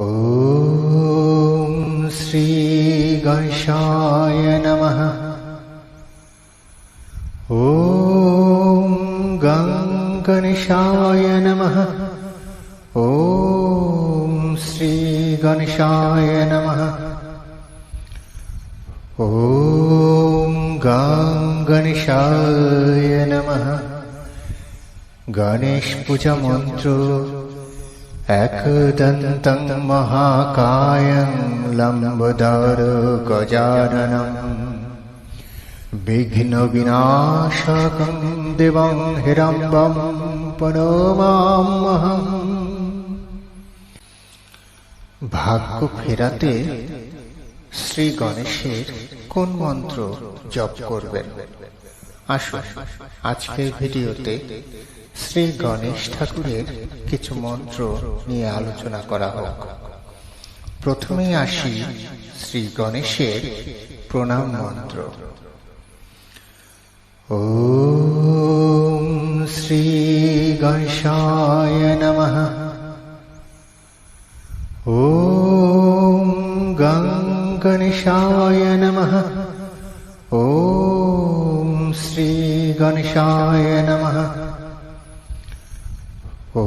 ॐ श्रीगणेशाय नमः। ॐ गणेशाय नमः। ॐ श्रीगणेशाय नमः। ॐ गणेशाय नमः। गणेशपूजामन्त्र মন্ত্র একদন্तं মহাকায়ं লম্বদর গজাননম বিঘ্নবিনাশকं দেবং হিরম্বম প্রণমাম্যহম ভাগ্য ফেরাতে শ্রী গণেশের কোন মন্ত্র জপ করবেন? আসুন, আজকের ভিডিওতে শ্রী গণেশ ঠাকুরের কিছু মন্ত্র নিয়ে আলোচনা করা হোক। প্রথমে আসি শ্রী গণেশের প্রণাম মন্ত্র। ওম শ্রী গণেশায় নমঃ। ওম গং গণেশায় নমঃ। গণেশায় নমঃ ॐ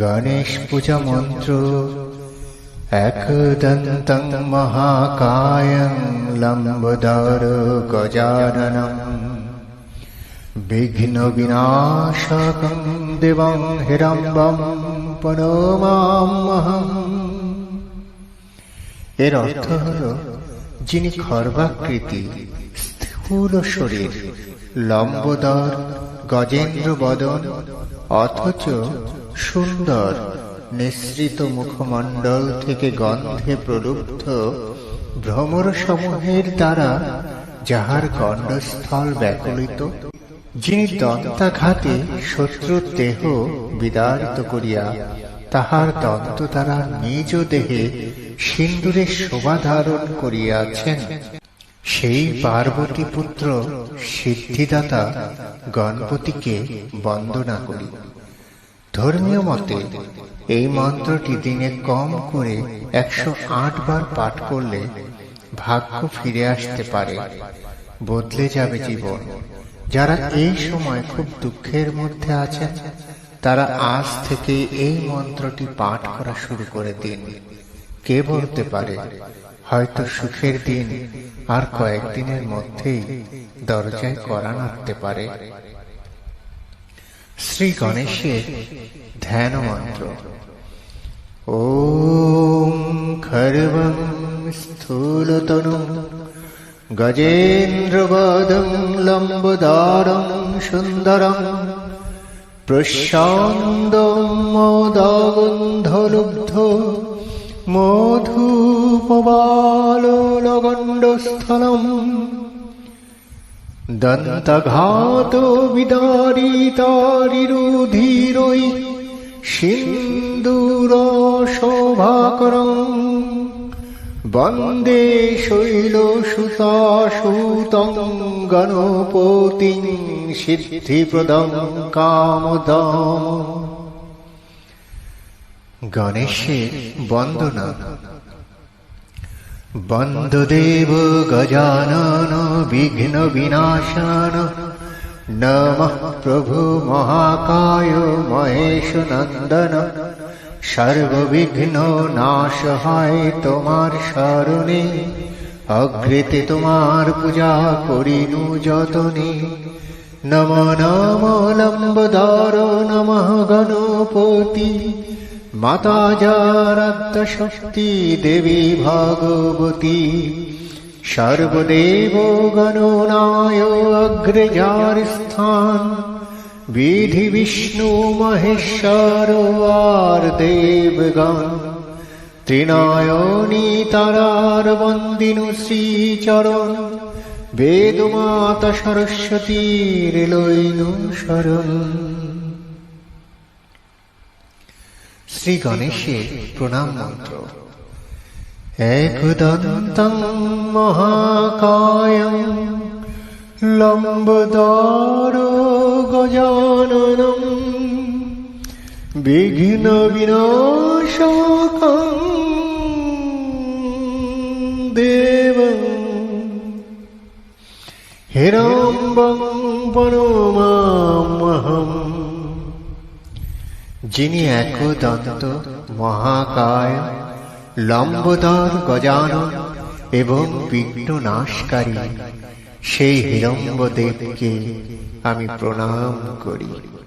গণেশ পূজা মন্ত্র একদন্तं মহাকায়ং লম্বদর গজাননম বিঘ্ন বিনাশকং দেবং হিরম্বম প্রণমাম্যহম এর অর্থ হল, যিনি খর্বাকৃতি, স্থূল শরীর, লম্বদর গজেন্দ্র বদন অথচ সুন্দর নিঃসৃত মুখমণ্ডল থেকে গন্ধে প্রলুব্ধ ভ্রমর সমূহের দ্বারা যাহার গণ্ডস্থল ব্যাকুলিত, যিনি দন্তাঘাতে শত্রুর দেহ বিদারিত করিয়া তাহার দন্ত দ্বারা নিজ দেহে সিন্দুরের শোভা ধারণ করিয়াছেন। সেই পার্বতী পুত্র সিদ্ধিদাতা গণপতিকে বন্দনা করি ধর্মীয় মতে, এই মন্ত্রটি দিনে কম করে একশো আট বার পাঠ করলে ভাগ্য ফিরে আসতে পারে, বদলে যাবে জীবন। যারা এই সময় খুব দুঃখের মধ্যে আছেন, তারা আজ থেকে এই মন্ত্রটি পাঠ করা শুরু করে দিন। কে বলতে পারে? হয়তো সুখের দিন আর কয়েকদিনের মধ্যেই দরজায় করা নাড়তে পারে। শ্রী গণেশের ধ্যান মন্ত্র। ওম খর্বং স্থূলতনু গজেন্দ্রবদং লম্বদারং সুন্দরং প্রশান্তং মোদগন্ধলুব্ধ মধুপবালগণ্ডস্থলম দন্তঘাত বিদারিতারিরুধিরৈ সিন্দুর শোভাকরং বন্দে শৈল সুতাসুতং গণপতিং সিদ্ধিপ্রদং কামদম। গণেশের বন্দনা। বন্দদেব গজানন, বিঘ্ন বিনাশন। নমঃ প্রভু মহাকায় মহেশ নন্দন। সর্ববিঘ্ন নাশ হয় তোমার স্মরণে অগ্রেতে তোমার পূজা করিনু যতনে। নম নম লম্বদার, নমঃ গণপতি। মাতা শক্তি দেবী ভগবতী। সর্বদেব গণনায় অগ্রজার স্থান বিধি বিষ্ণু মহেশ্বর আর দেবগণ। ত্রিনয়নী তারার বন্দিনু শ্রীচরণ। বেদমাতা সরস্বতীর লইনু শরণ। শ্রী গণেশের প্রণাম মন্ত্র একদন্तं মহাকায়ং লম্বদারো গজাননম বিঘ্ন বিনাশকম দেবং। হিরম্বং পরমামহম যিনি একদন্ত মহাকায় লম্বদর গজান এবং বিঘ্ন নাশকারী সেই হিরম্বদেবকে আমি প্রণাম করি।